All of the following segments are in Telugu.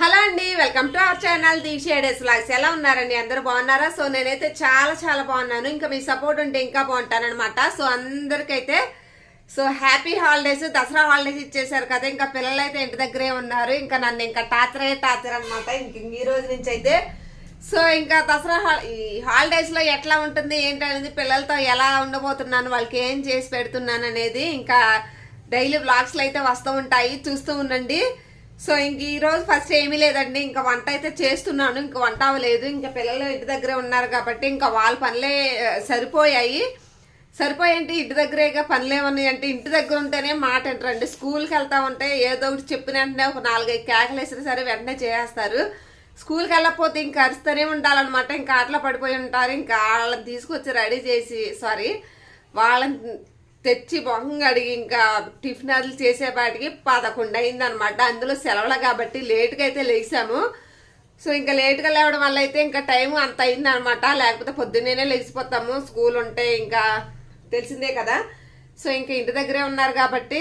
హలో అండి welcome to our channel Deeksha days logs. ఎలా ఉన్నారండి? అందరూ బాగున్నారా? సో నేనైతే చాలా చాలా బాగున్నాను. ఇంకా మీ సపోర్ట్ ఉంటే ఇంకా బాగుంటానమాట so అందరికైతే so happy holidays. Dasara holidays ఇచ్చేసారు కదా ఇంకా పిల్లలు అయితే ఇంటి దగ్గరే ఉన్నారు. ఇంకా నన్ను ఇంకా టాచరే టాచర్ అనమాట ఇంక ఈ రోజు నుంచి అయితే సో ఇంకా దసరా హా- ఈ హాలిడేస్లో ఎట్లా ఉంటుంది ఏంటనేది పిల్లలతో ఎలా ఉండబోతున్నాను వాళ్ళకి ఏం చేసి పెడుతున్నాను అనేది ఇంకా డైలీ బ్లాగ్స్లో అయితే వస్తూ ఉంటాయి. చూస్తూ ఉండండి. సో ఇంక ఈరోజు ఫస్ట్ ఏమీ లేదండి. ఇంకా వంట అయితే చేస్తున్నాను. ఇంకా వంట అవ్వలేదు. ఇంకా పిల్లలు ఇంటి దగ్గరే ఉన్నారు కాబట్టి ఇంకా వాళ్ళ పనులే సరిపోయాయి. సరిపోయేంటి? ఇంటి దగ్గరేగా పనులు ఏమన్నాయి ఇంటి దగ్గర ఉంటేనే మాట అంటారండి స్కూల్కి వెళ్తా ఉంటే ఏదో ఒకటి చెప్పిన వెంటనే ఒక నాలుగైదు కేకలు వేసినా సరే వెంటనే చేస్తారు స్కూల్కి వెళ్ళకపోతే ఇంకా అరుస్తూనే ఉండాలన్నమాట. ఇంకా ఆటలో పడిపోయి ఉంటారు. ఇంకా వాళ్ళని తీసుకొచ్చి రెడీ చేసి సారీ వాళ్ళని తెచ్చి మొహం అడిగి ఇంకా టిఫిన్ అది చేసేపాటికి పదకొండు అయిందనమాట అందులో సెలవులు కాబట్టి లేట్గా అయితే లేచాము సో ఇంకా లేట్గా లేవడం వల్ల అయితే ఇంకా టైం అంత అయిందనమాట లేకపోతే పొద్దున్నేనే లేచిపోతాము. స్కూల్ ఉంటే ఇంకా తెలిసిందే కదా. సో ఇంకా ఇంటి దగ్గరే ఉన్నారు కాబట్టి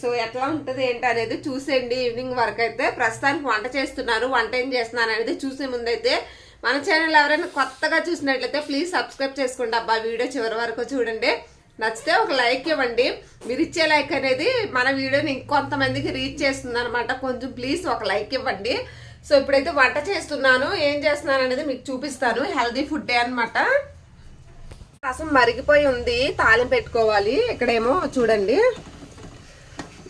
సో ఎట్లా ఉంటుంది ఏంటి అనేది చూసేయండి. ఈవినింగ్ వరకు అయితే ప్రస్తుతానికి వంట చేస్తున్నారు వంట ఏం చేస్తున్నాను అనేది చూసే ముందైతే మన ఛానల్ ఎవరైనా కొత్తగా చూసినట్లయితే ప్లీజ్ సబ్స్క్రైబ్ చేసుకోండి. అబ్బా వీడియో చివరి వరకు చూడండి. నచ్చితే ఒక లైక్ ఇవ్వండి. మీరు ఇచ్చే లైక్ అనేది మన వీడియోని ఇంకొంతమందికి రీచ్ చేస్తుంది అనమాట కొంచెం ప్లీజ్ ఒక లైక్ ఇవ్వండి. సో ఇప్పుడైతే వంట చేస్తున్నాను. ఏం చేస్తున్నాను అనేది మీకు చూపిస్తాను. హెల్దీ ఫుడ్ అనమాట రసం మరిగిపోయి ఉంది. తాలింపు పెట్టుకోవాలి. ఇక్కడేమో చూడండి.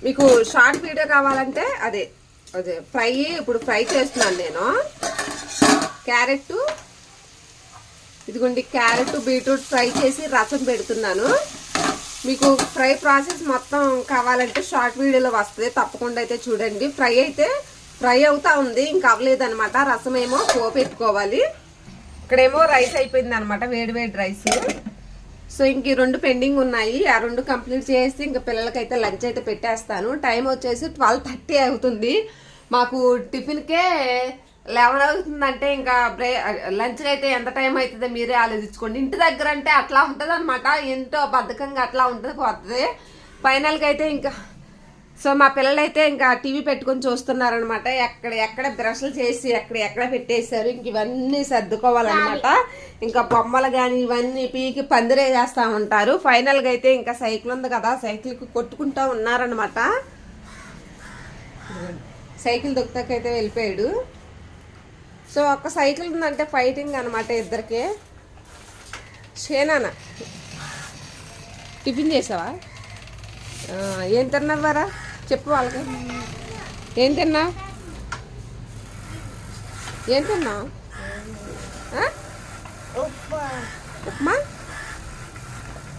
మీకు షార్ట్ వీడియో కావాలంటే అదే అదే ఫ్రై ఇప్పుడు ఫ్రై చేస్తున్నాను నేను. క్యారెట్ ఇదిగోండి క్యారెట్ బీట్రూట్ ఫ్రై చేసి రసం పెడుతున్నాను. మీకు ఫ్రై ప్రాసెస్ మొత్తం కావాలంటే షార్ట్ వీడియోలో వస్తుంది తప్పకుండా అయితే చూడండి. ఫ్రై అయితే ఫ్రై అవుతా ఉంది ఇంకా అవ్వలేదనమాట రసం ఏమో పోపెట్టుకోవాలి ఇక్కడేమో రైస్ అయిపోయింది అనమాట వేడి వేడి రైస్. సో ఇంక ఈ రెండు పెండింగ్ ఉన్నాయి. ఆ రెండు కంప్లీట్ చేసి ఇంకా పిల్లలకైతే లంచ్ అయితే పెట్టేస్తాను. టైం వచ్చేసి ట్వెల్వ్ థర్టీ అవుతుంది. మాకు టిఫిన్కే లెవెన్ అవుతుందంటే ఇంకా బ్రే లంచ్కి అయితే ఎంత టైం అవుతుందో మీరే ఆలోచించుకోండి. ఇంటి దగ్గర అంటే అట్లా ఉంటుంది అనమాట ఎంతో బద్ధకంగా అట్లా ఉంటుంది పోతుంది. ఫైనల్గా అయితే ఇంకా సో మా పిల్లలైతే ఇంకా టీవీ పెట్టుకొని చూస్తున్నారనమాట ఎక్కడ ఎక్కడ బ్రష్లు చేసి ఎక్కడ ఎక్కడ పెట్టేశారు ఇంక ఇవన్నీ సర్దుకోవాలన్నమాట. ఇంకా బొమ్మలు కానీ ఇవన్నీ పీకి పందిరే చేస్తూ ఉంటారు. ఫైనల్గా అయితే ఇంకా సైకిల్ ఉంది కదా సైకిల్కి కొట్టుకుంటూ ఉన్నారనమాట సైకిల్ దొక్కకైతే వెళ్ళిపోయాడు. సో ఒక్క సైకిల్ ఉందంటే ఫైటింగ్ అనమాట ఇద్దరికి. షేనానా? టిఫిన్ చేసావా? ఏం తిన్నావారా చెప్పు వాళ్ళకి. ఏం తిన్నా ఏం తిన్నా ఉప్మా?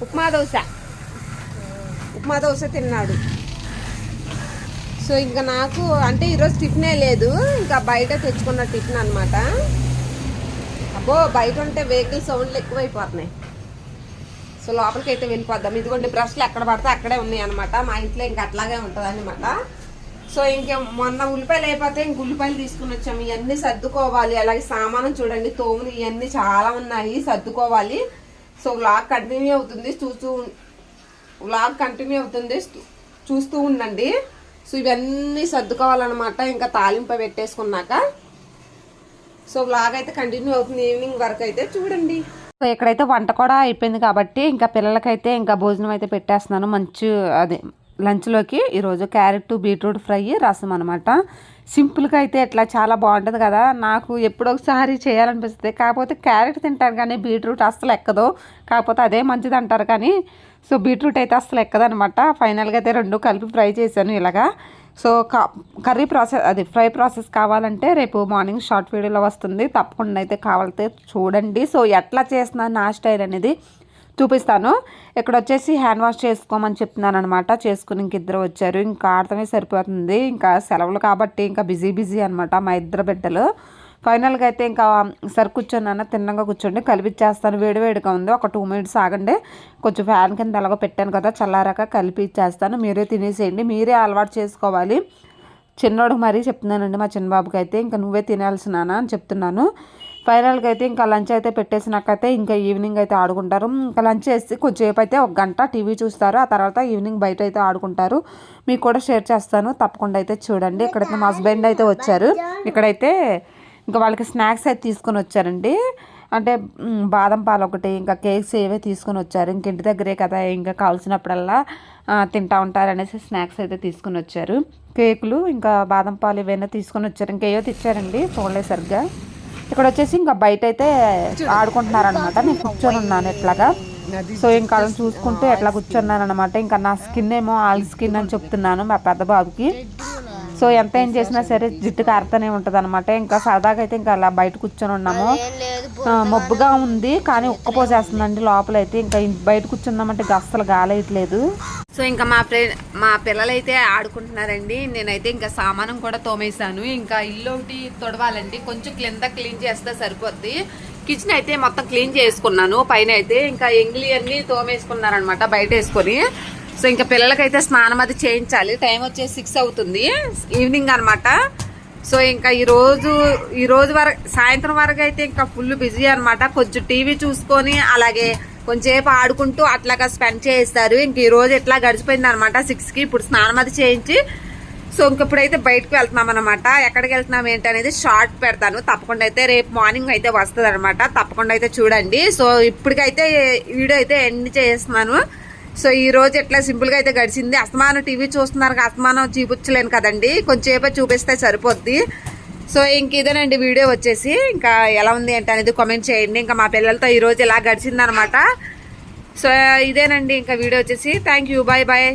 ఉప్మా దోశ. ఉప్మా దోశ తిన్నాడు. సో ఇంకా నాకు అంటే ఈరోజు టిఫినే లేదు. ఇంకా బయట తెచ్చుకున్న టిఫిన్ అనమాట అబ్బో బయట ఉంటే వెహికల్ సౌండ్లు ఎక్కువైపోతున్నాయి. సో లోపలికి అయితే వెళ్ళిపోద్దాం. ఇదిగోండి బ్రష్లు ఎక్కడ పడితే అక్కడే ఉన్నాయి అనమాట మా ఇంట్లో ఇంకా అట్లాగే ఉంటుంది అనమాట సో ఇంకే మొన్న ఉల్లిపాయలు అయిపోతే ఇంక ఉల్లిపాయలు తీసుకుని వచ్చాము. ఇవన్నీ సర్దుకోవాలి. అలాగే సామానం చూడండి తోములు ఇవన్నీ చాలా ఉన్నాయి సర్దుకోవాలి. సో వ్లాగ్ కంటిన్యూ అవుతుంది. చూస్తూ వ్లాగ్ కంటిన్యూ అవుతుంది. చూస్తూ ఉండండి. సో ఇవన్నీ సర్దుకోవాలన్నమాట. ఇంకా తాలింపు పెట్టేసుకున్నాక. సో బ్లాగ్ అయితే కంటిన్యూ అవుతుంది. ఈవినింగ్ వరకు అయితే చూడండి. సో ఇక్కడైతే వంట కూడా అయిపోయింది కాబట్టి ఇంకా పిల్లలకైతే ఇంకా భోజనం అయితే పెట్టేస్తున్నాను. మంచి అదే లంచ్లోకి ఈరోజు క్యారెట్ బీట్రూట్ ఫ్రై రసం అనమాట సింపుల్గా అయితే ఇట్లా చాలా బాగుంటుంది కదా. నాకు ఎప్పుడో ఒకసారి చేయాలనిపిస్తుంది. కాకపోతే క్యారెట్ తింటాను కానీ బీట్రూట్ అస్సలు ఎక్కదు. కాకపోతే అదే మంచిది అంటారు కానీ సో బీట్రూట్ అయితే అస్సలు ఎక్కదనమాట ఫైనల్గా అయితే రెండు కలిపి ఫ్రై చేశాను ఇలాగా. సో కా కర్రీ ప్రాసెస్ అది ఫ్రై ప్రాసెస్ కావాలంటే రేపు మార్నింగ్ షార్ట్ వీడియోలో వస్తుంది. తప్పకుండా అయితే కావాలంటే చూడండి. సో ఎట్లా చేస్తున్నాను నా స్టైల్ అనేది చూపిస్తాను. ఇక్కడ వచ్చేసి హ్యాండ్ వాష్ చేసుకోమని చెప్తున్నాను అనమాట చేసుకుని ఇంక ఇద్దరు వచ్చారు. ఇంకా ఆడటమే సరిపోతుంది. ఇంకా సెలవులు కాబట్టి ఇంకా బిజీ బిజీ అనమాట మా ఇద్దరు బిడ్డలు. ఫైనల్గా అయితే ఇంకా సరి కూర్చొని తిన్నగా కూర్చోండి. కలిపిచ్చేస్తాను. వేడివేడిగా ఉంది. ఒక టూ మినిట్స్ ఆగండి. కొంచెం ఫ్యాన్ కింద ఎలాగో పెట్టాను కదా చల్లారాక కలిపి ఇచ్చేస్తాను. మీరే తినేసేయండి. మీరే అలవాటు చేసుకోవాలి. చిన్నోడు మరీ చెప్తున్నానండి మా చిన్నబాబుకి అయితే. ఇంకా నువ్వే తినాల్సినానా అని చెప్తున్నాను. ఫైనల్గా అయితే ఇంకా లంచ్ అయితే పెట్టేసినాకైతే ఇంకా ఈవినింగ్ అయితే ఆడుకుంటారు. ఇంకా లంచ్ చేసి కొంచెంసేపు అయితే ఒక గంట టీవీ చూస్తారు. ఆ తర్వాత ఈవినింగ్ బయట అయితే ఆడుకుంటారు. మీకు కూడా షేర్ చేస్తాను. తప్పకుండా అయితే చూడండి. ఇక్కడైతే మా హస్బెండ్ అయితే వచ్చారు. ఇక్కడైతే ఇంకా వాళ్ళకి స్నాక్స్ అయితే తీసుకొని వచ్చారండి. అంటే బాదం పాలు ఒకటి ఇంకా కేక్స్ ఏవే తీసుకొని వచ్చారు. ఇంక ఇంటి దగ్గరే కదా ఇంకా కావాల్సినప్పుడల్లా తింటా ఉంటారు అనేసి స్నాక్స్ అయితే తీసుకొని వచ్చారు. కేకులు ఇంకా బాదం పాలు ఇవైనా తీసుకొని వచ్చారు. ఇంకేయో తెచ్చారండి. చూడలేదు సరిగ్గా. ఇక్కడ వచ్చేసి ఇంకా బయట అయితే ఆడుకుంటున్నారనమాట నేను కూర్చొని ఉన్నాను ఎట్లాగా. సో ఇంకా చూసుకుంటూ ఎట్లా కూర్చున్నాను అనమాట ఇంకా నా స్కిన్ ఏమో ఆల్ స్కిన్ అని చెప్తున్నాను మా పెద్ద బాబుకి. సో ఎంత ఏం చేసినా సరే జిట్టు కారుతూనే ఉంటుంది అనమాట ఇంకా సరదాగా అయితే ఇంకా అలా బయట కూర్చొని ఉన్నాము. మబ్బుగా ఉంది కానీ ఉక్కపోసేస్తుందండి లోపల అయితే ఇంకా బయట కూర్చుందామంటే అస్సలు గాలేయట్లేదు సో ఇంకా మా మా పిల్లలైతే ఆడుకుంటున్నారండి. నేనైతే ఇంకా సామానం కూడా తోమేశాను. ఇంకా ఇల్లు ఒకటి తొడవాలండి. కొంచెం క్లింద క్లీన్ చేస్తే సరిపోద్ది. కిచెన్ అయితే మొత్తం క్లీన్ చేసుకున్నాను. పైన అయితే ఇంకా ఎంగిలి అన్ని తోమేసుకున్నారనమాట బయట వేసుకొని సో ఇంకా పిల్లలకైతే స్నానం అది చేయించాలి. టైం వచ్చేసి సిక్స్ అవుతుంది. ఈవినింగ్ అనమాట సో ఇంకా ఈరోజు ఈరోజు వరకు సాయంత్రం వరకు అయితే ఇంకా ఫుల్ బిజీ అనమాట కొంచెం టీవీ చూసుకొని అలాగే కొంచెంసేపు ఆడుకుంటూ అట్లాగా స్పెండ్ చేస్తారు ఇంక ఈరోజు ఎట్లా గడిచిపోయింది అనమాట సిక్స్కి. ఇప్పుడు స్నానం అది చేయించి సో ఇంక ఇప్పుడైతే బయటకు వెళ్తున్నాం అనమాట ఎక్కడికి వెళ్తున్నాం ఏంటి అనేది షార్ట్ పెడతాను. తప్పకుండా అయితే రేపు మార్నింగ్ అయితే వస్తుంది అనమాట తప్పకుండా అయితే చూడండి. సో ఇప్పటికైతే వీడియో అయితే ఎండ్ చేస్తున్నాను. సో ఈ రోజు ఎట్లా సింపుల్గా అయితే గడిచింది. అస్తమానం టీవీ చూస్తున్నారు అస్తమానం చూపించలేను కదండి. కొంచెంసేపు చూపిస్తే సరిపోద్ది. సో ఇంక ఇదేనండి వీడియో వచ్చేసి. ఇంకా ఎలా ఉంది ఏంటి అనేది కామెంట్ చేయండి. ఇంకా మా పిల్లలతో ఈరోజు ఇలా గడిచింది అనమాట సో ఇదేనండి ఇంకా వీడియో వచ్చేసి. Thank you bye bye